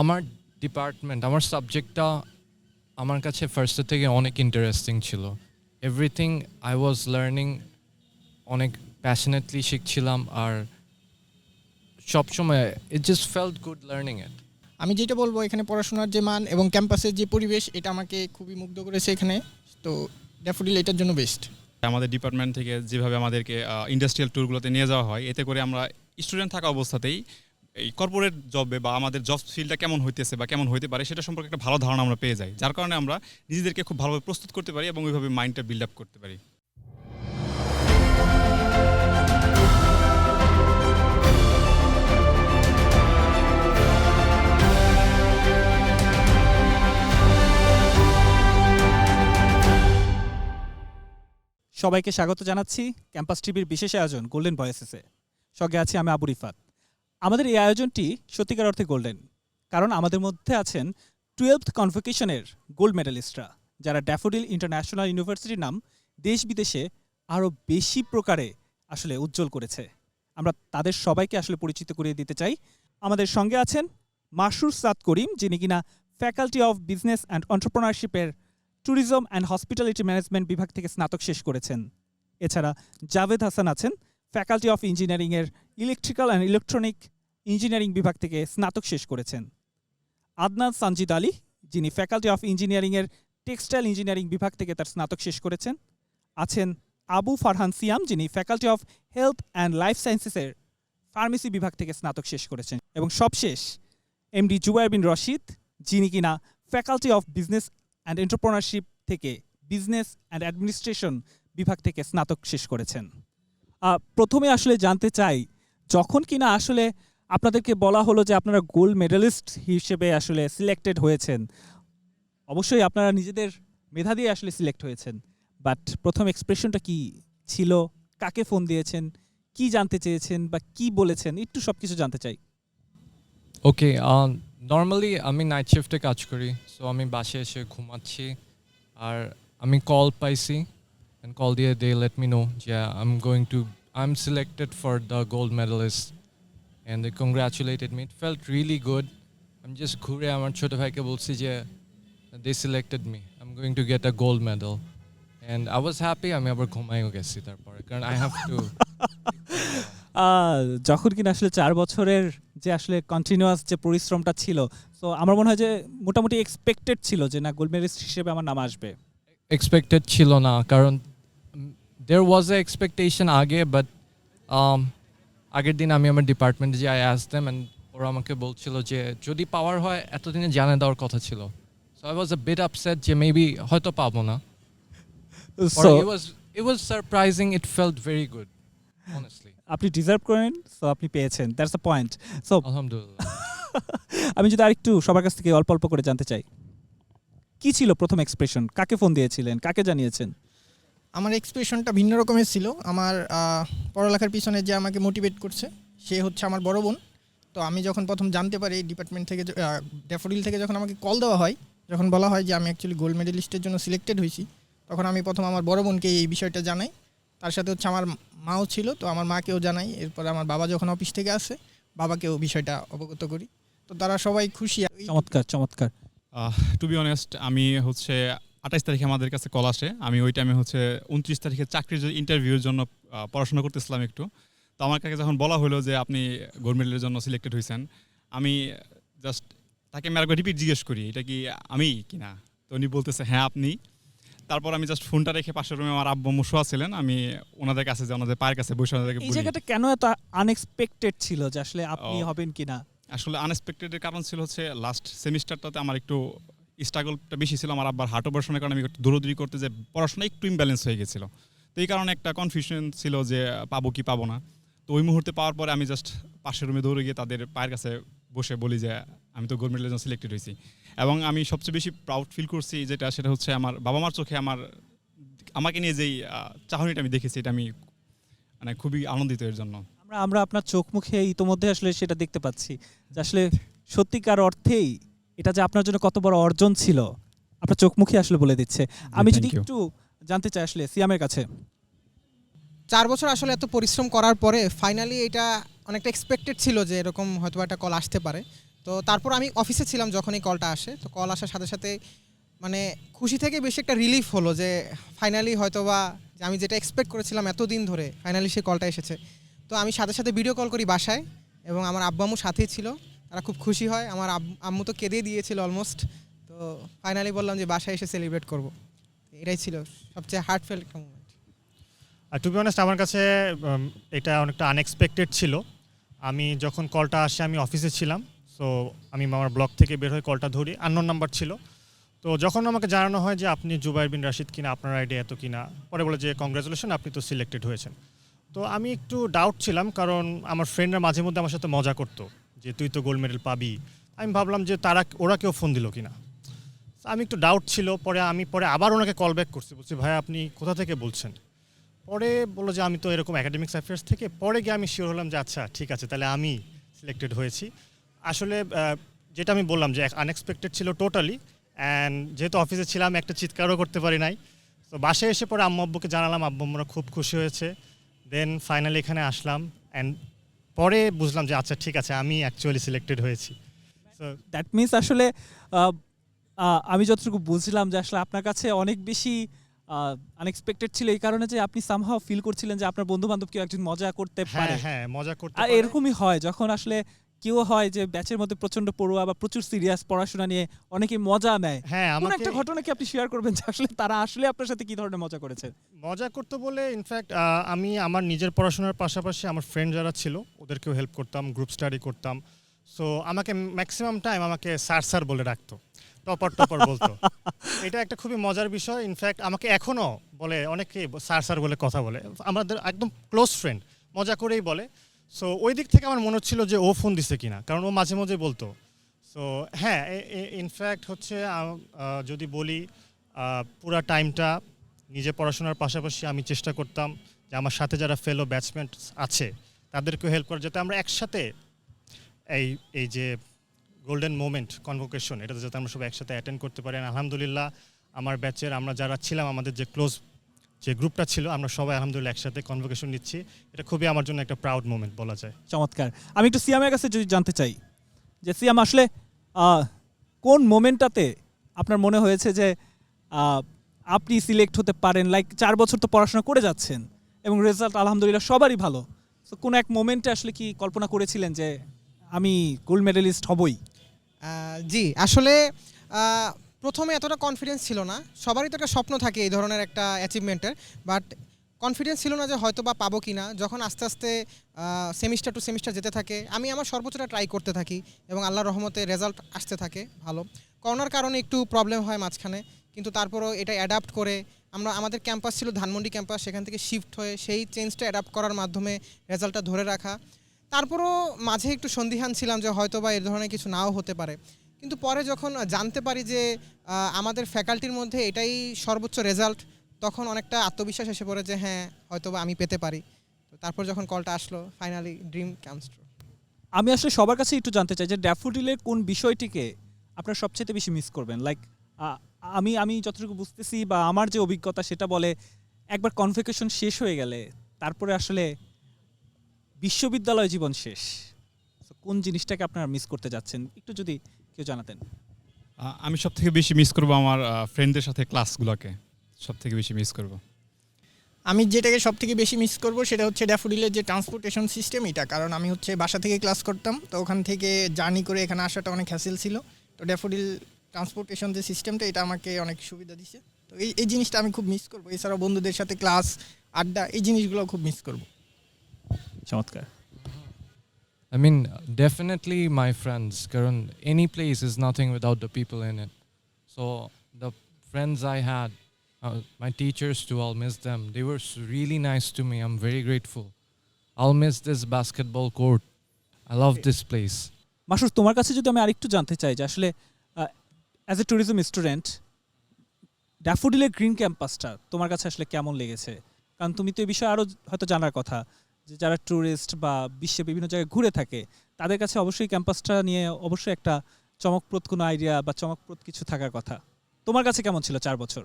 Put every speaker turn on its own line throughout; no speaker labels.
আমার ডিপার্টমেন্ট আমার সাবজেক্টটা আমার কাছে ফার্স্টের থেকে অনেক ইন্টারেস্টিং ছিল। এভরিথিং আই ওয়াজ লার্নিং অনেক প্যাশনেটলি শিখছিলাম আর সবসময় it just felt good learning it
আমি যেটা বলব এখানে পড়াশোনার যে মান এবং ক্যাম্পাসের যে পরিবেশ এটা আমাকে খুবই মুগ্ধ করেছে এখানে। তো ড্যাফোডিল এটার জন্য বেস্ট
আমাদের ডিপার্টমেন্ট থেকে যেভাবে আমাদেরকে ইন্ডাস্ট্রিয়াল ট্যুরগুলোতে নিয়ে যাওয়া হয় এতে করে আমরা স্টুডেন্ট থাকা অবস্থাতেই এই কর্পোরেট জবে বা আমাদের জব ফিল্ডটা কেমন হইতেছে বা কেমন হইতে পারে সেটা সম্পর্কে একটা ভালো ধারণা আমরা পেয়ে যাই। যার কারণে আমরা নিজেদেরকে খুব ভালোভাবে প্রস্তুত করতে পারি এবং ওইভাবে মাইন্ডটা বিল্ড আপ করতে পারি।
সবাইকে স্বাগত জানাচ্ছি। ক্যাম্পাস টিভির বিশেষ আয়োজন গোল্ডেন ভয়েসেসে সঙ্গে আছি আমি আবু রিফাত। আমাদের এই আয়োজনটি সত্যিকার অর্থে গোল্ডেন কারণ আমাদের মধ্যে আছেন টুয়েলভথ কনভোকেশনের গোল্ড মেডালিস্টরা যারা ড্যাফোডিল ইন্টারন্যাশনাল ইউনিভার্সিটির নাম দেশ বিদেশে আরও বেশি প্রকারে আসলে উজ্জ্বল করেছে। আমরা তাদের সবাইকে আসলে পরিচিত করিয়ে দিতে চাই। আমাদের সঙ্গে আছেন মাসুর সাদ করিম, যিনি কিনা ফ্যাকাল্টি অফ বিজনেস অ্যান্ড অন্টারপ্রনারশিপের ট্যুরিজম অ্যান্ড হসপিটালিটি ম্যানেজমেন্ট বিভাগ থেকে স্নাতক শেষ করেছেন। এছাড়া জাভেদ হাসান আছেন ফ্যাকাল্টি অফ ইঞ্জিনিয়ারিংয়ের ইলেকট্রিক্যাল অ্যান্ড ইলেকট্রনিক ইঞ্জিনিয়ারিং বিভাগ থেকে স্নাতক শেষ করেছেন। আদনান সানজিদ আলী, যিনি ফ্যাকাল্টি অফ ইঞ্জিনিয়ারিংয়ের টেক্সটাইল ইঞ্জিনিয়ারিং বিভাগ থেকে তার স্নাতক শেষ করেছেন। আছেন আবু ফারহান সিয়াম, যিনি faculty of health and life সায়েন্সেসের pharmacy বিভাগ থেকে স্নাতক শেষ করেছেন। এবং সবশেষ এমডি জুবাইর বিন রশিদ, যিনি কিনা faculty of business and entrepreneurship থেকে বিজনেস অ্যান্ড অ্যাডমিনিস্ট্রেশন বিভাগ থেকে স্নাতক শেষ করেছেন। প্রথমে আসলে জানতে চাই, যখন কিনা আসলে আপনাদেরকে বলা হলো যে আপনারা গোল্ড মেডেলিস্ট হিসেবে আসলে সিলেক্টেড হয়েছেন, অবশ্যই আপনারা নিজেদের মেধা দিয়ে আসলে সিলেক্ট হয়েছেন বাট প্রথম এক্সপ্রেশনটা কি ছিল, কাকে ফোন দিয়েছেন, কি জানতে চেয়েছেন বা কি বলেছেন, একটু সব কিছু জানতে চাই।
ওকে নর্মালি আমি নাইট শিফটে কাজ করি সো আমি বাসে এসে ঘুমাচ্ছি, আর আমি কল পাইছি দিয়ে দে লেট মি নো যে I am going to I am selected for the gold medalist and they congratulated me it felt really good আমি জাস্ট ঘুরে আমার ছোটো ভাইকে বলছি যে they selected me I am going to get a gold medal and I was happy আমি আবার ঘুমাইও গেছি তারপরে কারণ আই হ্যাভ টু
যখন কিনা আসলে চার বছরের যে আসলে কন্টিনিউয়াস যে পরিশ্রমটা ছিল তো আমার মনে হয় যে মোটামুটি এক্সপেক্টেড ছিল যে না গোল্ড মেডালিস্ট হিসেবে আমার নাম আসবে।
এক্সপেক্টেড ছিল না কারণ দের ওয়াজ এ এক্সপেকটেশন আগে বাট আগের দিন আমি আমার ডিপার্টমেন্টে যে আই দেম অ্যান্ড ওরা আমাকে বলছিল যে যদি পাওয়ার হয় এতদিনে জানিয়ে দেওয়ার কথা ছিল। So I was a bit upset যে মেবি হয়তো পাবো না।
So,
it was it was surprising it felt very good honestly
আপনি ডিজার্ভ করেন সো আপনি পেয়েছেন দ্যাটস আ পয়েন্ট সো
আলহামদুলিল্লাহ।
আমি যদি আরেকটু সবার কাছ থেকে অল্প অল্প করে জানতে চাই কি ছিল প্রথম এক্সপ্রেশন কাকে ফোন দিয়েছিলেন? কাকে জানিয়েছেন?
আমার এক্সপ্রেশনটা ভিন্ন রকমের ছিল। আমার পড়ালেখার পিছনে যে আমাকে মোটিভেট করছে সে হচ্ছে আমার বড় বোন। তো আমি যখন প্রথম জানতে পারি ডিপার্টমেন্ট থেকে ড্যাফোডিল থেকে যখন আমাকে কল দেওয়া হয় যখন বলা হয় যে আমি অ্যাকচুয়ালি গোল্ড মেডেলিস্টের জন্য সিলেক্টেড হয়েছি তখন আমি প্রথম আমার বড় বোনকে এই বিষয়টা জানাই। তার সাথে হচ্ছে আমার মাও ছিল তো আমার মাকেও জানাই। এরপরে আমার বাবা যখন অফিস থেকে আসে বাবাকেও বিষয়টা অবগত করি। তো তারা সবাই খুশি।
চমৎকার চমৎকার।
টু বি অনেস্ট আমি হচ্ছে আঠাইশ তারিখে আমাদের কাছে কল আসে। আমি ওই টাইমে হচ্ছে উনত্রিশ তারিখে চাকরির ইন্টারভিউর জন্য পড়াশোনা করতেছিলাম একটু। তো আমার কাছে যখন বলা হলো যে আপনি গোল্ড মেডেলের জন্য সিলেক্টেড হয়েছেন আমি জাস্ট তাকে আমি আরেকবার রিপিট জিজ্ঞেস করি এটা কি আমি কিনা তো উনি বলতেছে হ্যাঁ আপনি। তারপর আমি জাস্ট ফোনটা রেখে পাশের রুমে আমার আব্বু মুসোয়া ছিলেন আমি ওনাদের কাছে যে ওনাদের পায়ের কাছে বসে ওনাদেরকে
এই জায়গাটা কেন এত আনএক্সপেক্টেড ছিল যে আসলে আপনি। হবেন কিনা?
আসলে আনএক্সপেক্টেডের কারণ ছিল হচ্ছে লাস্ট সেমিস্টারটাতে আমার একটু স্ট্রাগলটা বেশি ছিল আমার আব্বার হার্ট অপারেশনের কারণে আমি একটু দৌড়দৌড়ি করতে যে পড়াশোনা একটু ইমব্যালেন্স হয়ে গেছিল। তো এই কারণে একটা কনফিউশন ছিল যে, পাবো কি পাবো না। তো ওই মুহূর্তে পাওয়ার পরে আমি জাস্ট পাশের রুমে দৌড়ে গিয়ে তাদের পায়ের কাছে বসে বলি যে, আমি তো গোল্ড মেডেলের জন্য সিলেক্টেড হয়েছি। এবং আমি সবচেয়ে বেশি প্রাউড ফিল করছি যেটা, সেটা হচ্ছে আমার বাবা মার চোখে আমার, আমাকে নিয়ে যেই চাহনিটা আমি দেখেছি, এটা আমি মানে খুবই আনন্দিত এর জন্য।
আমরা আমরা আপনার চোখ মুখে ইতোমধ্যে আসলে সেটা দেখতে পাচ্ছি আসলে সত্যিকার অর্থেই এটা যে আপনার জন্য কত বড় অর্জন ছিল আপনার চোখ মুখে আসলে বলে দিচ্ছে। আমি যদি একটু জানতে চাই আসলে সিয়ামের কাছে।
চার বছর আসলে এত পরিশ্রম করার পরে ফাইনালি এটা অনেকটা এক্সপেক্টেড ছিল যে এরকম হয়তো একটা কল আসতে পারে। তো তারপর আমি অফিসে ছিলাম যখন এই কলটা আসে। তো কল আসার সাথে সাথে মানে খুশি থেকে বেশি একটা রিলিফ হলো যে ফাইনালি হয়তো বা যে আমি যেটা এক্সপেক্ট করেছিলাম এতদিন ধরে ফাইনালি সেই কলটা এসেছে। তো আমি সাথে সাথে ভিডিও কল করি বাসায় এবং আমার আব্বামু সাথেই ছিল। তারা খুব খুশি হয়। আমার আম্মু তো কেঁদে দিয়েছিল অলমোস্ট তো ফাইনালি বললাম যে বাসায় এসে সেলিব্রেট করব। এটাই ছিল সবচেয়ে হার্টফেল একটা মুমেন্ট
আর টু বি অনেস্ট আমার কাছে এটা অনেকটা আনএক্সপেক্টেড ছিল। আমি যখন কলটা আসে, আমি অফিসে ছিলাম। সো আমি আমার ব্লক থেকে বের হয়ে কলটা ধরি। আননোন নাম্বার ছিল। তো যখন আমাকে জানানো হয় যে আপনি জুবাইর বিন রাশিদ কিনা, আপনার আইডিয়া এত কিনা, পরে বলে যে কংগ্রাচুলেশন আপনি তো সিলেক্টেড হয়েছেন। তো আমি একটু ডাউট ছিলাম, কারণ আমার ফ্রেন্ডরা মাঝে মধ্যে আমার সাথে মজা করতো। যে তুই তো গোল্ড মেডেল পাবি। আমি ভাবলাম যে তারা, ওরা কেউ ফোন দিল কিনা। So, আমি একটু ডাউট ছিল, পরে আমি, পরে আবার ওনাকে কল ব্যাক করছি। বলছি, ভাই, আপনি কোথা থেকে বলছেন? পরে বলল যে, আমি তো এরকম একাডেমিক্স অ্যাফেয়ার্স থেকে। পরে গিয়ে আমি শিওর হলাম যে আচ্ছা ঠিক আছে, তাহলে আমি সিলেক্টেড হয়েছি। আসলে যেটা আমি বললাম যে আনএক্সপেক্টেড ছিল টোটালি অ্যান্ড যেহেতু অফিসে ছিলাম, একটা চিৎকারও করতে পারি নাই। তো বাসায় এসে পরে আম্মু আব্বুকে জানালাম আব্বু আম্মুরা খুব খুশি হয়েছে। দেন ফাইনালি এখানে আসলাম অ্যান্ড পরে বুঝলাম যে আচ্ছা ঠিক আছে আমি অ্যাকচুয়ালি সিলেক্টেড হয়েছি।
দ্যাট মিনস আসলে আমি যতটুকু বুঝলাম যে আসলে আপনার কাছে অনেক বেশি আনএক্সপেক্টেড ছিল এই কারণে যে আপনি সামহাও ফিল করছিলেন যে আপনার বন্ধু বান্ধব কেউ একজন মজা করতে
হ্যাঁ
পারে।
হ্যাঁ মজা করতে
আর এরকমই হয় যখন আসলে কেউ হয় যে ব্যাচের মধ্যে প্রচণ্ড পড়ুয়া বা প্রচুর সিরিয়াস পড়াশোনা নিয়ে অনেকে মজা নেয়।
হ্যাঁ
কোন
আমাকে
একটা ঘটনা কি আপনি শেয়ার করবেন যে আসলে তারা আসলে আপনার সাথে কি ধরনের মজা করেছে?
মজা করতে বলে ইনফ্যাক্ট আমি আমার নিজের পড়াশোনার পাশাপাশি আমার ফ্রেন্ড যারা ছিল ওদেরকেও হেল্প করতাম গ্রুপ স্টাডি করতাম। সো আমাকে ম্যাক্সিমাম টাইম আমাকে স্যার স্যার বলে রাখতো। টপার টপার বলতো। এটা একটা খুবই মজার বিষয়। ইনফ্যাক্ট আমাকে এখনও বলে অনেকে স্যার স্যার বলে কথা বলে। আমাদের একদম ক্লোজ ফ্রেন্ড মজা করেই বলে। সো ওই দিক থেকে আমার মনে হচ্ছিল যে ও ফোন দিছে কিনা, কারণ ও মাঝে মাঝে বলতো। সো হ্যাঁ ইনফ্যাক্ট হচ্ছে যদি বলি পুরা টাইমটা নিজে পড়াশোনার পাশাপাশি আমি চেষ্টা করতাম যে আমার সাথে যারা ফেলো ব্যাটসম্যান আছে, তাদেরকেও হেল্প করা যাতে আমরা একসাথে এই এই যে গোল্ডেন মোমেন্ট কনভোকেশন এটাতে যাতে আমরা সবাই একসাথে অ্যাটেন্ড করতে পারি। আলহামদুলিল্লাহ, আমার ব্যাচের আমরা যারা ছিলাম, আমাদের যে ক্লোজ যে গ্রুপটা ছিল আমরা সবাই আলহামদুলিল্লাহ একসাথে কনভোকেশন নিচ্ছি। এটা খুবই আমার জন্য একটা প্রাউড মোমেন্ট বলা যায়।
চমৎকার। আমি একটু সিয়ামের কাছে যদি জানতে চাই যে সিয়াম আসলে কোন মোমেন্টটাতে আপনার মনে হয়েছে যে আপনি সিলেক্ট হতে পারেন? লাইক চার বছর তো পড়াশোনা করে যাচ্ছেন এবং রেজাল্ট আলহামদুলিল্লাহ সবারই ভালো। তো কোন এক মোমেন্টে আসলে কি কল্পনা করেছিলেন যে আমি গোল্ড মেডেলিস্ট হবই?
জি আসলে প্রথমে এতটা কনফিডেন্স ছিল না। সবারই তো একটা স্বপ্ন থাকে এই ধরনের একটা অ্যাচিভমেন্টের বাট কনফিডেন্স ছিল না যে হয়তো বা পাবো কি না যখন আস্তে আস্তে সেমিস্টার টু সেমিস্টার যেতে থাকে, আমি আমার সর্বোচ্চটা ট্রাই করতে থাকি এবং আল্লাহ রহমতে রেজাল্ট আসতে থাকে ভালো। করোনার কারণে একটু প্রবলেম হয় মাঝখানে, কিন্তু তারপরও এটা অ্যাডাপ্ট করে আমরা, আমাদের ক্যাম্পাস ছিল ধানমন্ডি ক্যাম্পাস সেখান থেকে শিফট হয়ে সেই চেঞ্জটা অ্যাডাপ্ট করার মাধ্যমে রেজাল্টটা ধরে রাখা। তারপরও মাঝে একটু সন্দিহান ছিলাম যে হয়তো বা এর ধরনের কিছু নাও হতে পারে। কিন্তু পরে যখন জানতে পারি যে আমাদের ফ্যাকাল্টির মধ্যে এটাই সর্বোচ্চ রেজাল্ট, তখন অনেকটা আত্মবিশ্বাস এসে পড়ে যে হ্যাঁ হয়তো আমি পেতে পারি। তারপর যখন কলটা আসলো ফাইনালি ড্রিম কামস
আমি আসলে সবার কাছে একটু জানতে চাই যে ড্যাফোডিলের কোন বিষয়টিকে আপনার সবচেয়ে বেশি মিস করবেন? লাইক আমি আমি যতটুকু বুঝতেছি বা আমার যে অভিজ্ঞতা সেটা বলে, একবার কনভেকেশন শেষ হয়ে গেলে, তারপরে আসলে বিশ্ববিদ্যালয় জীবন শেষ। কোন জিনিসটাকে আপনারা মিস করতে যাচ্ছেন? একটু যদি কেউ জানাতেন?
আমি সব থেকে বেশি মিস করব আমার ফ্রেন্ডদের সাথে ক্লাসগুলোকে সব থেকে বেশি মিস করব।
আমি যেটাকে সব থেকে বেশি মিস করব সেটা হচ্ছে ড্যাফোডিলের যে ট্রান্সপোর্টেশন সিস্টেম এটা। কারণ আমি হচ্ছে বাসা থেকে ক্লাস করতাম তো ওখান থেকে জার্নি করে এখানে আসাটা অনেক হ্যাসেল ছিল। তো ড্যাফোডিল ট্রান্সপোর্টেশন যে সিস্টেমটা এটা আমাকে অনেক সুবিধা দিছে। তো এই এই জিনিসটা আমি খুব মিস করব। এছাড়াও বন্ধুদের সাথে ক্লাস আড্ডা এই জিনিসগুলো খুব মিস করব।
চমৎকার।
I mean, definitely my friends. Karan, any place is nothing without the people in it. So the friends I had, uh, my teachers too, I'll miss them. They were s- really nice to me. I'm very grateful. I'll miss this basketball court. I love this place.
মাসুর তোমার কাছে যদি আমি আরেকটু জানতে চাই যে আসলে as a tourism student ড্যাফোডিলের গ্রিন ক্যাম্পাসটা তোমার কাছে আসলে কেমন লেগেছে কারণ তুমি তো এই বিষয়ে আরও হয়তো জানার কথা যে যারা ট্যুরিস্ট বা বিশ্বে বিভিন্ন জায়গায় ঘুরে থাকে তাদের কাছে অবশ্যই ক্যাম্পাসটা নিয়ে অবশ্যই একটা চমকপ্রদ কোনো আইডিয়া বা চমকপ্রদ কিছু থাকার কথা। তোমার কাছে কেমন ছিল চার বছর?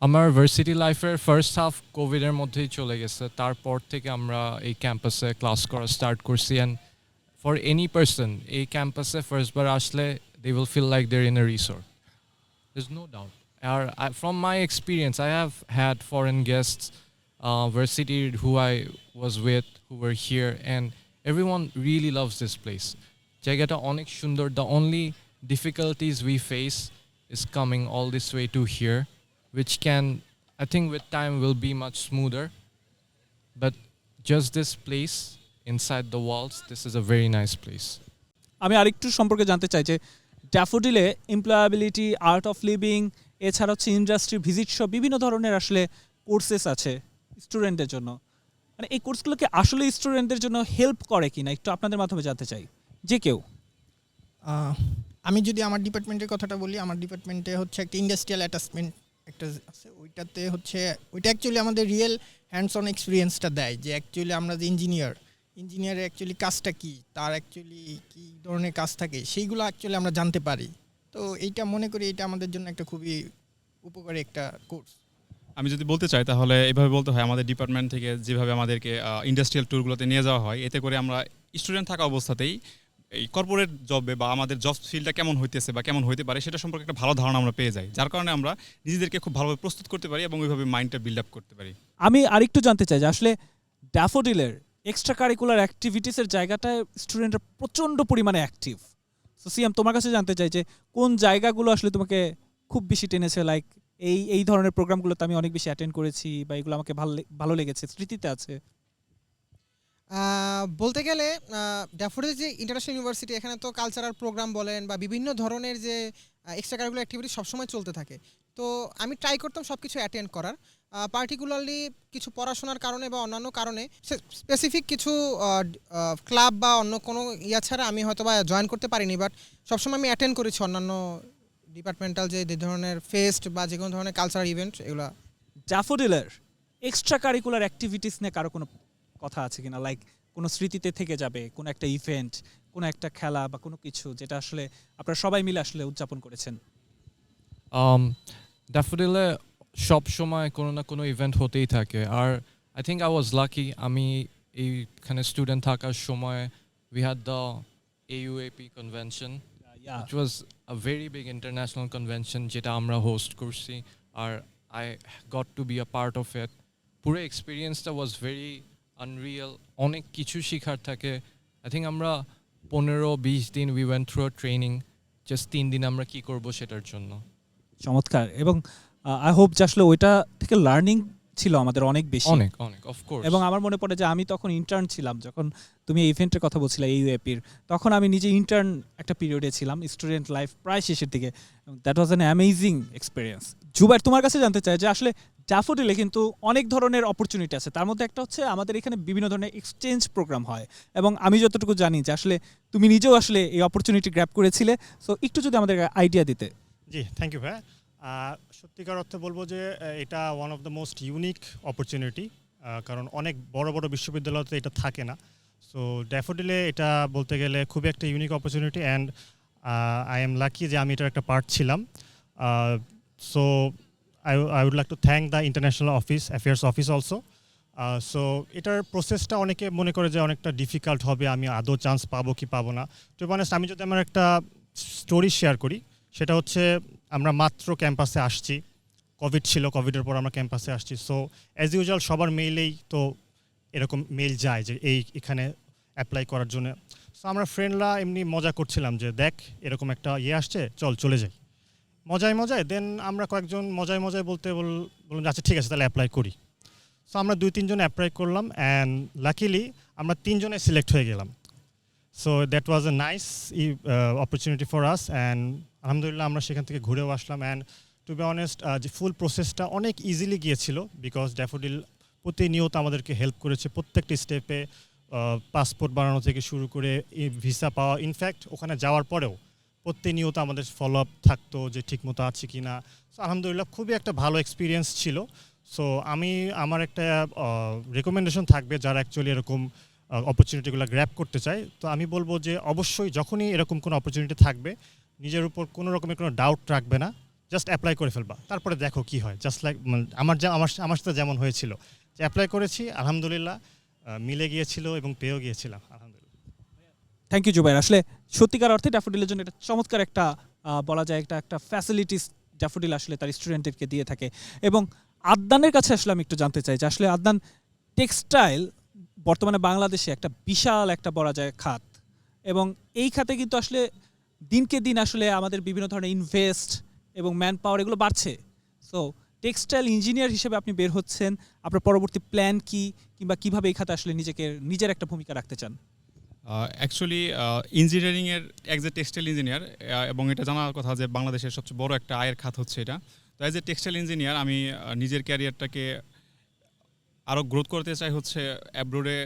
আমার ভার্সিটি লাইফের ফার্স্ট হাফ কোভিডের মধ্যেই চলে গেছে। তারপর থেকে আমরা এই ক্যাম্পাসে ক্লাস করা স্টার্ট করছি অ্যান্ড for any person এই ক্যাম্পাসে ফার্স্ট বার আসলে will feel like they're in a resort. There's no doubt. or I, from my experience i have had foreign guests uh, varsity who i was with who were here and everyone really loves this place জায়গাটা অনেক সুন্দর the only difficulties we face is coming all this way to here which can i think with time will be much smoother but just this place inside the walls this is a very nice place
আমি আরেকটু সম্পর্কে জানতে চাই যে ড্যাফোডিলে employability art of living এছাড়া হচ্ছে industry visit সব বিভিন্ন ধরনের আসলে কোর্সেস আছে স্টুডেন্টদের জন্য? মানে এই কোর্সগুলোকে আসলে স্টুডেন্টদের জন্য হেল্প করে কি না একটু আপনাদের মাধ্যমে জানতে চাই। যে কেউ।
আমি যদি আমার ডিপার্টমেন্টের কথাটা বলি, আমার ডিপার্টমেন্টে হচ্ছে একটা ইন্ডাস্ট্রিয়াল অ্যাটাচমেন্ট একটা আছে। ওইটাতে হচ্ছে, ওইটা অ্যাকচুয়ালি আমাদের রিয়েল হ্যান্ডস অন এক্সপিরিয়েন্সটা দেয় যে অ্যাকচুয়ালি আমরা যে ইঞ্জিনিয়ার ইঞ্জিনিয়ারের অ্যাকচুয়ালি কাজটা কী? তার অ্যাকচুয়ালি কী ধরনের কাজ থাকে? সেইগুলো অ্যাকচুয়ালি আমরা জানতে পারি। তো এইটা মনে করি এটা আমাদের জন্য একটা খুবই উপকারী একটা কোর্স।
আমি যদি বলতে চাই, তাহলে এভাবে বলতে হয়, আমাদের ডিপার্টমেন্ট থেকে যেভাবে আমাদেরকে ইন্ডাস্ট্রিয়াল ট্যুরগুলোতে নিয়ে যাওয়া হয়, এতে করে আমরা স্টুডেন্ট থাকা অবস্থাতেই এই কর্পোরেট জবে বা আমাদের জব ফিল্ডটা কেমন হইতেছে বা কেমন হইতে পারে, সেটা সম্পর্কে একটা ভালো ধারণা আমরা পেয়ে যাই। যার কারণে আমরা নিজেদেরকে খুব ভালোভাবে প্রস্তুত করতে পারি এবং ওইভাবে মাইন্ডটা বিল্ড আপ করতে পারি।
আমি আরেকটু জানতে চাই যে আসলে ড্যাফোডিলের এক্সট্রা কারিকুলার অ্যাক্টিভিটিসের জায়গাটায় স্টুডেন্টরা প্রচণ্ড পরিমাণে অ্যাক্টিভ সো সিএম তোমার কাছে জানতে চাই যে কোন জায়গাগুলো আসলে তোমাকে খুব বেশি টেনেছে লাইক এই এই ধরনের প্রোগ্রামগুলোতে আমি অনেক বেশি অ্যাটেন্ড করেছি বা এগুলো আমাকে ভালো ভালো লেগেছে, স্মৃতিতে আছে।
বলতে গেলে ড্যাফোডিল যে ইন্টারন্যাশনাল ইউনিভার্সিটি এখানে তো কালচারাল প্রোগ্রাম বলেন বা বিভিন্ন ধরনের যে এক্সট্রা কারিকুলার অ্যাক্টিভিটি সবসময় চলতে থাকে। তো আমি ট্রাই করতাম সব কিছু অ্যাটেন্ড করার পার্টিকুলারলি কিছু পড়াশোনার কারণে বা অন্যান্য কারণে স্পেসিফিক কিছু ক্লাব বা অন্য কোনো ইয়া ছাড়া আমি হয়তো বা জয়েন করতে পারিনি বাট সবসময় আমি অ্যাটেন্ড করেছি অন্যান্য ডিপার্টমেন্টাল যে যে ধরনের ফেস্ট বা যে কোনো ধরনের কালচারাল ইভেন্ট এগুলো।
ড্যাফোডিলের এক্সট্রা কারিকুলার অ্যাক্টিভিটিস নিয়ে কারও কোনো কথা আছে কিনা? লাইক কোনো স্মৃতিতে থেকে যাবে কোনো একটা ইভেন্ট কোনো একটা খেলা বা কোনো কিছু যেটা আসলে আপনারা সবাই মিলে আসলে উদযাপন করেছেন?
Um, ড্যাফোডিলে সব সময় কোনো না কোনো ইভেন্ট হতেই থাকে। আর I think I was lucky আমি এইখানে স্টুডেন্ট থাকার সময় we had the AUAP convention
Yeah.
which was very big international convention যেটা আমরা হোস্ট করছি আর I got to be a part of it পুরো এক্সপিরিয়েন্সটা ওয়াজ ভেরি আনরিয়েল অনেক কিছু শেখার থাকে। আই থিঙ্ক আমরা পনেরো, বিশ দিন we went through training just তিন দিন আমরা কি করব সেটার জন্য।
চমৎকার। এবং আই হোপ যে আসলে ওইটা থেকে লার্নিং ছিল আমাদের অনেক বেশি।
অনেক অনেক অফকোর্স
এবং আমার মনে পড়ে যে আমি তখন ইন্টার্ন ছিলাম যখন তুমি এই ইভেন্টের কথা বলছিলে এই ইউএপির তখন আমি নিজে ইন্টার্ন একটা পিরিয়ডে ছিলাম স্টুডেন্ট লাইফ প্রায় শেষের দিকে। That was an amazing experience Zubair তোমার কাছে জানতে চাই যে আসলে ড্যাফোডিলে কিন্তু অনেক ধরনের অপরচুনিটি আছে। তার মধ্যে একটা হচ্ছে আমাদের এখানে বিভিন্ন ধরনের এক্সচেঞ্জ প্রোগ্রাম হয়। এবং আমি যতটুকু জানি যে আসলে তুমি নিজেও আসলে এই অপরচুনিটি গ্র্যাপ করেছিলে। সো একটু যদি আমাদের আইডিয়া দিতে।
জি থ্যাংক ইউ ভাই সত্যিকার অর্থে বলব যে এটা one of the most unique opportunity কারণ অনেক বড় বড় বিশ্ববিদ্যালয়তে এটা থাকে না। সো ড্যাফোডিলে এটা বলতে গেলে খুবই একটা unique opportunity and I am lucky যে আমি এটার একটা পার্ট ছিলাম। So I I would like to thank the international office affairs office also so এটার প্রসেসটা অনেকে মনে করে যে অনেকটা ডিফিকাল্ট হবে, আমি আদৌ চান্স পাবো কি পাবো না। তো মানে আমি যদি আমার একটা স্টোরি শেয়ার করি, সেটা হচ্ছে আমরা মাত্র ক্যাম্পাসে আসছি। কোভিড ছিল কোভিডের পর আমরা ক্যাম্পাসে আসছি। সো অ্যাজ ইউজুয়াল সবার মেইলেই তো এরকম মেইল যায় যে এই এখানে অ্যাপ্লাই করার জন্য। সো আমরা ফ্রেন্ডরা এমনি মজা করছিলাম যে দেখ, এরকম একটা ইয়ে আসছে, চল চলে যাই। মজায় মজায় দেন আমরা কয়েকজন মজায় মজায় বলতে বল- বললাম আচ্ছা ঠিক আছে, তাহলে অ্যাপ্লাই করি। সো আমরা দুই, তিনজন অ্যাপ্লাই করলাম অ্যান্ড লাকিলি আমরা তিনজনে সিলেক্ট হয়ে গেলাম। So that was a nice opportunity for us and আলহামদুলিল্লাহ আমরা সেখান থেকে ঘুরেও আসলাম অ্যান্ড টু বি অনেস্ট যে ফুল প্রসেসটা অনেক ইজিলি গিয়েছিল বিকজ ড্যাফোডিল প্রতিনিয়ত আমাদেরকে হেল্প করেছে প্রত্যেকটি স্টেপে পাসপোর্ট বানানো থেকে শুরু করে ভিসা পাওয়া। ইনফ্যাক্ট ওখানে যাওয়ার পরেও প্রতিনিয়ত আমাদের ফলো আপ থাকতো যে ঠিকমতো আছে কি না সো আলহামদুলিল্লাহ খুবই একটা ভালো এক্সপিরিয়েন্স ছিল। সো আমি, আমার একটা রেকমেন্ডেশন থাকবে যারা অ্যাকচুয়ালি এরকম অপরচুনিটিগুলো গ্র্যাপ করতে চায়। তো আমি বলব যে অবশ্যই যখনই এরকম কোনো অপরচুনিটি থাকবে নিজের উপর কোনো রকমের কোনো ডাউট রাখবে না জাস্ট অ্যাপ্লাই করে ফেলবা। তারপরে দেখো কি হয় জাস্ট লাইক আমার যা, আমার আমার সাথে যেমন হয়েছিল। যে অ্যাপ্লাই করেছি, আলহামদুলিল্লাহ মিলে গিয়েছিল এবং পেয়েও গিয়েছিলাম, আলহামদুলিল্লাহ।
Thank you Zubair. আসলে সত্যিকার অর্থে ড্যাফোডিলের জন্য একটা চমৎকার একটা বলা যায় একটা একটা ফ্যাসিলিটিস ড্যাফোডিল আসলে তার স্টুডেন্টদেরকে দিয়ে থাকে। এবং আদনানের কাছে আসলে আমি একটু জানতে চাই যে আসলে আদনান টেক্সটাইল বর্তমানে বাংলাদেশে একটা বিশাল একটা বলা যায় খাত। এবং এই খাতে কিন্তু আসলে দিনকে দিন আসলে আমাদের বিভিন্ন ধরনের ইনভেস্ট এবং ম্যান পাওয়ার এগুলো বাড়ছে। সো টেক্সটাইল ইঞ্জিনিয়ার হিসেবে আপনি বের হচ্ছেন, আপনার পরবর্তী প্ল্যান কি কিংবা কীভাবে এই খাতে আসলে নিজেকে, নিজের একটা ভূমিকা রাখতে চান?
অ্যাকচুয়ালি ইঞ্জিনিয়ারিংয়ের অ্যাজ এ টেক্সটাইল ইঞ্জিনিয়ার এবং এটা জানার কথা যে বাংলাদেশের সবচেয়ে বড় একটা আয়ের খাত হচ্ছে এটা। তো অ্যাজ এ টেক্সটাইল ইঞ্জিনিয়ার আমি নিজের ক্যারিয়ারটাকে আরও গ্রোথ করতে চাই হচ্ছে অ্যাব্রোডে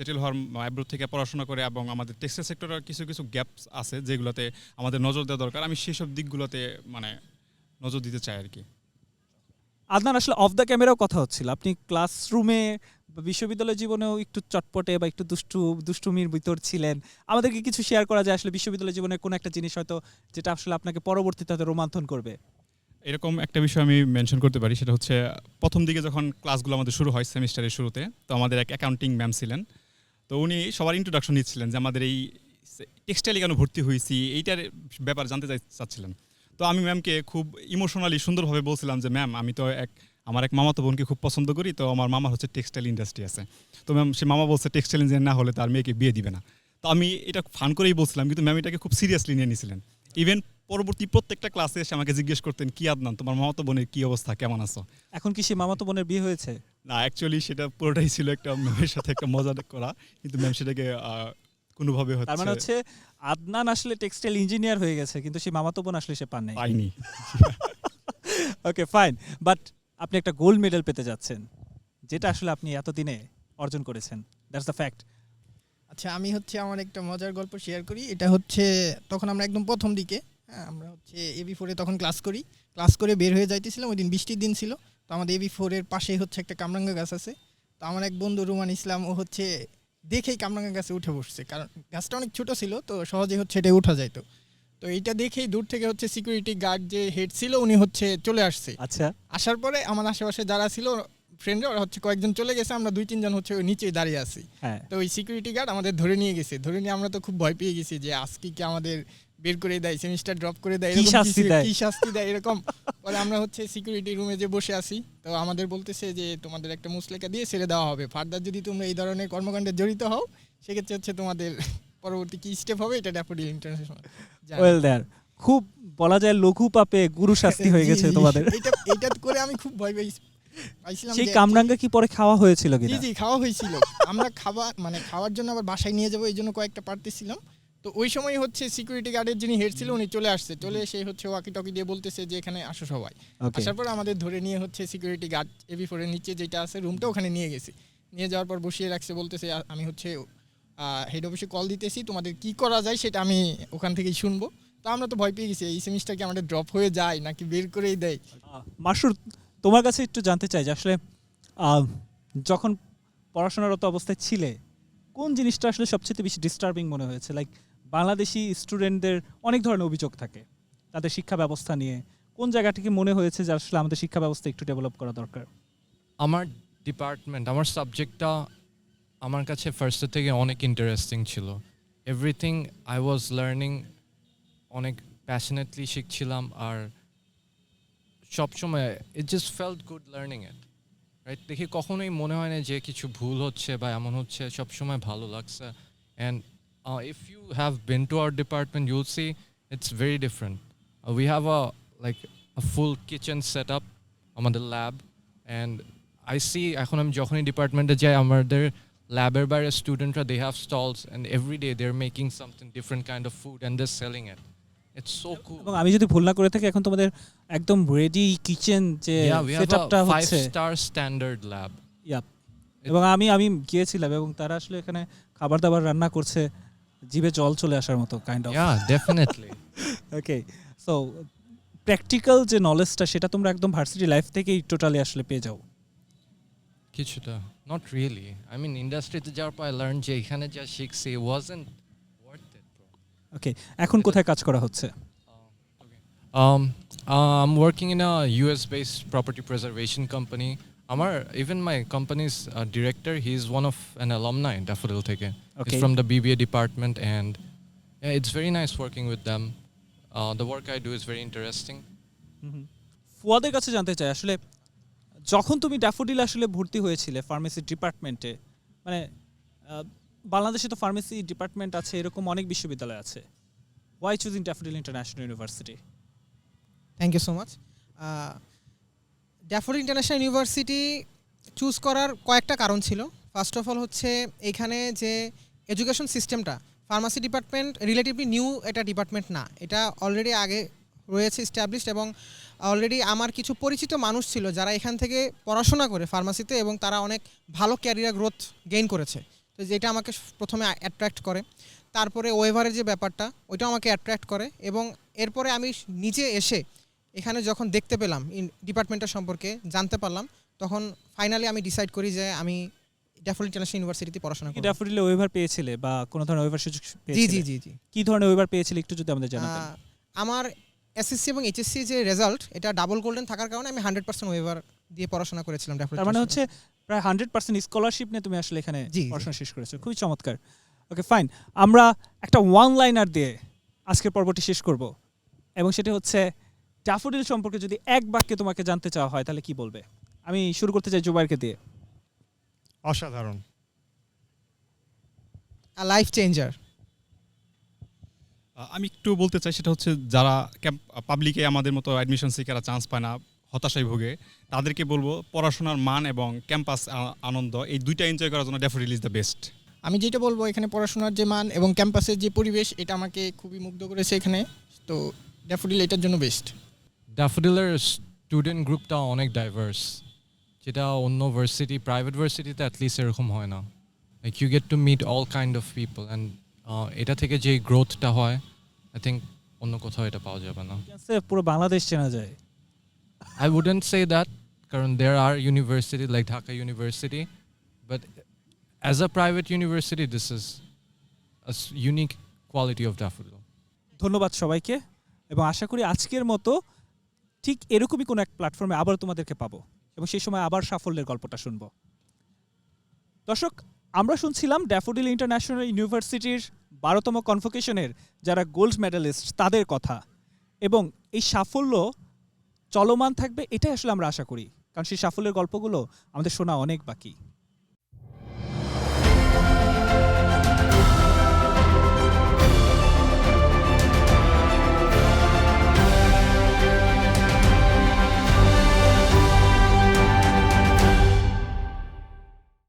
সেটেল হওয়ার অ্যাব্রোড থেকে পড়াশোনা করে এবং আমাদের টেক্সটাইল সেক্টরের কিছু কিছু গ্যাপস আছে যেগুলোতে আমাদের নজর দেওয়া দরকার। আমি সেসব দিকগুলোতে মানে নজর দিতে চাই আর কি।
আদনান আসলে অফ দ্য ক্যামেরাও কথা হচ্ছিল। আপনি ক্লাসরুমে বিশ্ববিদ্যালয় জীবনেও একটু চটপটে বা একটু দুষ্টু দুষ্টুমির ভিতর ছিলেন। আমাদেরকে কিছু শেয়ার করা যায় আসলে বিশ্ববিদ্যালয় জীবনে কোনো একটা জিনিস হয়তো যেটা আসলে আপনাকে পরবর্তীতে হয়তো রোমান্থন করবে।
এরকম একটা বিষয় আমি মেনশন করতে পারি সেটা হচ্ছে প্রথম দিকে যখন ক্লাসগুলো আমাদের শুরু হয় সেমিস্টারের শুরুতে তো আমাদের এক অ্যাকাউন্টিং ম্যাম ছিলেন। তো উনি সবার ইন্ট্রোডাকশন নিচ্ছিলেন যে আমাদের এই টেক্সটাইলে কেন ভর্তি হয়েছি, এইটার ব্যাপার জানতে চাচ্ছিলেন। তো আমি ম্যামকে খুব ইমোশনালি সুন্দরভাবে বলছিলাম যে ম্যাম আমি তো এক আমার এক মামাতো বোনকে খুব পছন্দ করি, তো আমার মামার হচ্ছে টেক্সটাইল ইন্ডাস্ট্রি আছে। তো ম্যাম সে মামা বলছে টেক্সটাইল ইঞ্জিনিয়ার না হলে তার মেয়েকে বিয়ে দিবে না। তো আমি এটা ফান করেই বলছিলাম, কিন্তু ম্যাম এটাকে খুব সিরিয়াসলি নিয়ে নিয়েছিলেন ইভেন পরবর্তী প্রত্যেকটা ক্লাসে এসে আমাকে জিজ্ঞেস করতেন কি আদনান তোমার মামাতো বোনের কি অবস্থা? কেমন আছো?
এখন কি সে মামাতো বোনের বিয়ে হয়েছে?
না অ্যাকচুয়ালি সেটা পুরোটাই ছিল একটা ম্যামের সাথে একটা মজা করা কিন্তু ম্যাম সেটাকে কোনোভাবে
তার মানে
হচ্ছে
হচ্ছে আদনান আসলে টেক্সটাইল ইঞ্জিনিয়ার হয়ে গেছে কিন্তু সে মামাতো বোন আসলে সে পান নাই।
পাইনি।
ওকে ফাইন বাট আপনি একটা গোল্ড মেডেল পেতে যাচ্ছেন যেটা আসলে আপনি এতদিনে অর্জন করেছেন। দ্যাটস দ্য ফ্যাক্ট
আচ্ছা আমি হচ্ছে আমার একটা মজার গল্প শেয়ার করি। এটা হচ্ছে তখন আমরা একদম প্রথম দিকে হ্যাঁ আমরা হচ্ছে এবি ফোরে তখন ক্লাস করি। ক্লাস করে বের হয়ে যাইতেছিলাম ওই দিন বৃষ্টির দিন ছিল। তো আমাদের এবি ফোরের পাশেই হচ্ছে একটা কামরাঙ্গা গাছ আছে। তো আমার এক বন্ধু রুমান ইসলাম ও হচ্ছে দেখেই কামরাঙ্গা গাছে উঠে বসছে। কারণ গাছটা অনেক ছোট ছিল তো সহজে হচ্ছে এটা উঠা যাইতো। তো এইটা দেখেই দূর থেকে হচ্ছে সিকিউরিটি গার্ড যে হেড ছিল উনি হচ্ছে চলে আসছে।
আচ্ছা।
আসার পরে আমার আশেপাশে যারা ছিল ফ্রেন্ডরা ওরা হচ্ছে কয়েকজন চলে গেছে আমরা দুই তিনজন হচ্ছে ওই নিচে দাঁড়িয়ে আছি।
হ্যাঁ।
তো ওই সিকিউরিটি গার্ড আমাদের ধরে নিয়ে গেছে। ধরে নিয়ে আমরা তো খুব ভয় পেয়ে গেছি যে আজকে কি আমাদের বের করে দেয় সেমিস্টার ড্রপ করে দেয়
কি শাস্তি দেয়?
কি শাস্তি দেয় এরকম। পরে আমরা হচ্ছে সিকিউরিটি রুমে যে বসে আছি তো আমাদের বলতেছে যে তোমাদের একটা মুসলেখা দিয়ে ছেড়ে দেওয়া হবে। ফার্দার যদি তোমরা এই ধরনের কর্মকাণ্ডে জড়িত হও সেক্ষেত্রে হচ্ছে তোমাদের পরবর্তী কি স্টেপ হবে এটা ড্যাফোডিল ইন্টারন্যাশনাল
ওয়েল দেয়ার খুব বলা যায় লঘু পাপে গুরু শাস্তি হয়ে গেছে তোমাদের।
এটা এটা করে আমি খুব ভয় পেয়েছি
সেই কামরাঙ্গা কি পরে খাওয়া হয়েছিল
জি জি খাওয়া হয়েছিল। আমরা খাওয়া মানে খাওয়ার জন্য আবার বাসায় নিয়ে যাব এই জন্য কয়েকটা পারতেছিলাম তো ওই সময় হচ্ছে সিকিউরিটি গার্ডের যিনি হেড ছিল উনি চলে আসছে। চলে এসে হচ্ছে ওয়াকি টকি দিয়ে বলতেছে যে এখানে আসো সবাই। আসার পর আমাদের ধরে নিয়ে হচ্ছে সিকিউরিটি গার্ড এবি ফোরের নিচে যেটা আছে রুমটা ওখানে নিয়ে গেছে। নিয়ে যাওয়ার পর বসিয়ে রাখছে বলতেছে আমি হচ্ছে হেড অফিসে কল দিতেছি তোমাদের কি করা যায় সেটা আমি ওখান থেকেই শুনব। তো আমরা তো ভয় পেয়ে গেছি এই সেমিস্টার কি আমাদের ড্রপ হয়ে যায় নাকি বের করেই দেয়?
মাসুর তোমার কাছে একটু জানতে চাই যে আসলে যখন পড়াশোনারত অবস্থায় ছিলে কোন জিনিসটা আসলে সবচেয়ে বেশি ডিস্টার্বিং মনে হয়েছে? লাইক বাংলাদেশি স্টুডেন্টদের অনেক ধরনের অভিযোগ থাকে তাদের শিক্ষা ব্যবস্থা নিয়ে। কোন জায়গাটিকে মনে হয়েছে যে আসলে আমাদের শিক্ষা ব্যবস্থা একটু ডেভেলপ করা দরকার?
আমার ডিপার্টমেন্ট আমার সাবজেক্টটা আমার কাছে ফার্স্টের থেকে অনেক ইন্টারেস্টিং ছিল। এভরিথিং আই ওয়াজ লার্নিং অনেক প্যাশনেটলি শিখছিলাম আর সবসময় it just felt good learning it right দেখি কখনোই মনে হয় না যে কিছু ভুল হচ্ছে বা এমন হচ্ছে, সবসময় ভালো লাগছে। And if you have been to our department you'll see it's very different we have a like a full kitchen set up আমাদের ল্যাব অ্যান্ড আই সি এখন আমি যখনই ডিপার্টমেন্টে যাই আমাদের ল্যাবের বাইরে স্টুডেন্টরা they have stalls and every day they are making something different kind of food and they selling it it's so cool
এবং আমি যদি ভুল না করে থাকি এখন তোমাদের একদম রেডি কিচেন যে
Yeah, we have
সেটআপটা হচ্ছে।
five-star standard lab.
Yup. এবং আমি আমি গিয়েছিলাম এবং তারা আসলে এখানে খাবার দাবার রান্না করছে। জিভে জল চলে আসার মতো kind of
Yeah, definitely.
Okay so practical যে নলেজটা সেটা তোমরা একদম ভার্সিটি লাইফ থেকেই টোটালি আসলে পেয়ে যাও
কিছুটা not really. I mean, ইন্ডাস্ট্রিতে যাওয়ার পর I learned যে এখানে যা শিখছি worth it, bro.
ওকে এখন কোথায় কাজ করা হচ্ছে
Um, uh, I'm working in a US-based property preservation company. আমার even my company's director he is one of an alumni Daffodil থেকে from the BBA department and it's very nice working with them the work I do is very interesting
ফুয়াদের কাছে জানতে চাই আসলে যখন তুমি daffodil আসলে ভর্তি হয়েছিলে ফার্মেসি ডিপার্টমেন্টে মানে বাংলাদেশে তো ফার্মেসি ডিপার্টমেন্ট আছে এরকম অনেক বিশ্ববিদ্যালয় আছে। Why choosing Daffodil International University
thank you so much Daffodil International University choose করার কয়েকটা কারণ ছিল। ফার্স্ট অফ অল হচ্ছে এখানে যে এডুকেশন সিস্টেমটা ফার্মাসি ডিপার্টমেন্ট রিলেটিভলি নিউ এটা ডিপার্টমেন্ট না। এটা অলরেডি আগে রয়েছে স্ট্যাবলিশড এবং অলরেডি আমার কিছু পরিচিত মানুষ ছিল যারা এখান থেকে পড়াশোনা করে ফার্মাসিতে এবং তারা অনেক ভালো ক্যারিয়ার গ্রোথ গেইন করেছে। তো যেটা আমাকে প্রথমে অ্যাট্রাক্ট করে। তারপরে ওয়েভারের যে ব্যাপারটা, ওইটাও আমাকে অ্যাট্রাক্ট করে এবং এরপরে আমি নিজে এসে এখানে যখন দেখতে পেলাম ডিপার্টমেন্টটা সম্পর্কে জানতে পারলাম তখন ফাইনালি আমি ডিসাইড করি যে আমি ড্যাফোল ইন্টারন্যাশনাল ইউনিভার্সিটিতে পড়াশোনা
কি
করব।
ড্যাফোডিলে ওয়েভার পেয়েছিলে বা কোনো ধরনের ওয়েভার সুযোগ
জি জি জি জি।
কি ধরনের ওয়েভার পেয়েছিলে একটু যদি আমাদের জানাতেন?
আমার এসএসসি এবং এইচএসসি যে রেজাল্ট এটা ডাবল গোল্ডেন থাকার কারণে আমি হান্ড্রেড পার্সেন্ট ওয়েভার দিয়ে পড়াশোনা করেছিলাম
তার মানে হচ্ছে প্রায় হান্ড্রেড পার্সেন্ট স্কলারশিপ নিয়ে তুমি আসলে এখানে। পড়াশোনা শেষ করেছ। খুবই চমৎকার। ওকে ফাইন আমরা একটা ওয়ান লাইনার দিয়ে আজকের পর্বটি শেষ করব। এবং সেটা হচ্ছে ড্যাফোডিল সম্পর্কে যদি এক বাক্যে তোমাকে জানতে চাওয়া হয় তাহলে কি বলবে? আমি শুরু করতে চাই জুবাইরকে দিয়ে।
অসাধারণ।
লাইফ চেঞ্জার
আমি একটু বলতে চাই সেটা হচ্ছে যারা ক্যাম্প পাবলিকে আমাদের মতো অ্যাডমিশন সিকারা চান্স পায় না হতাশায় ভোগে তাদেরকে বলব পড়াশোনার মান এবং ক্যাম্পাস আনন্দ এই দুইটা এনজয় করার জন্য ডেফোডিল ইজ দ্য বেস্ট
আমি যেটা বলব এখানে পড়াশোনার যে মান এবং ক্যাম্পাসের যে পরিবেশ এটা আমাকে খুবই মুগ্ধ করেছে এখানে। তো ড্যাফোডিল এটার জন্য বেস্ট
ড্যাফোডিলের স্টুডেন্ট গ্রুপটা অনেক ডাইভার্স যেটা অন্য ভার্সিটি প্রাইভেট ভার্সিটিতে অ্যাটলিস্ট এরকম হয় না like you get to meet all kind of people and এটা থেকে যে গ্রোথটা হয় আই থিঙ্ক অন্য কোথাও এটা পাওয়া যাবে না
পুরো বাংলাদেশ চেনা যায়
আই wouldn't সে that কারণ there are university like Dhaka University but as a private university this is unique quality of Daffodil.
ধন্যবাদ সবাইকে এবং আশা করি আজকের মতো ঠিক এরকমই কোনো এক প্ল্যাটফর্মে আবার তোমাদেরকে পাবো এবং সেই সময় আবার সাফল্যের গল্পটা শুনব। দর্শক, আমরা শুনছিলাম ড্যাফোডিল ইন্টারন্যাশনাল ইউনিভার্সিটির বারোতম কনভোকেশনের যারা গোল্ড মেডালিস্ট তাদের কথা। এবং এই সাফল্য চলমান থাকবে, এটাই আসলে আমরা আশা করি। কারণ সেই সাফল্যের গল্পগুলো আমাদের শোনা অনেক বাকি।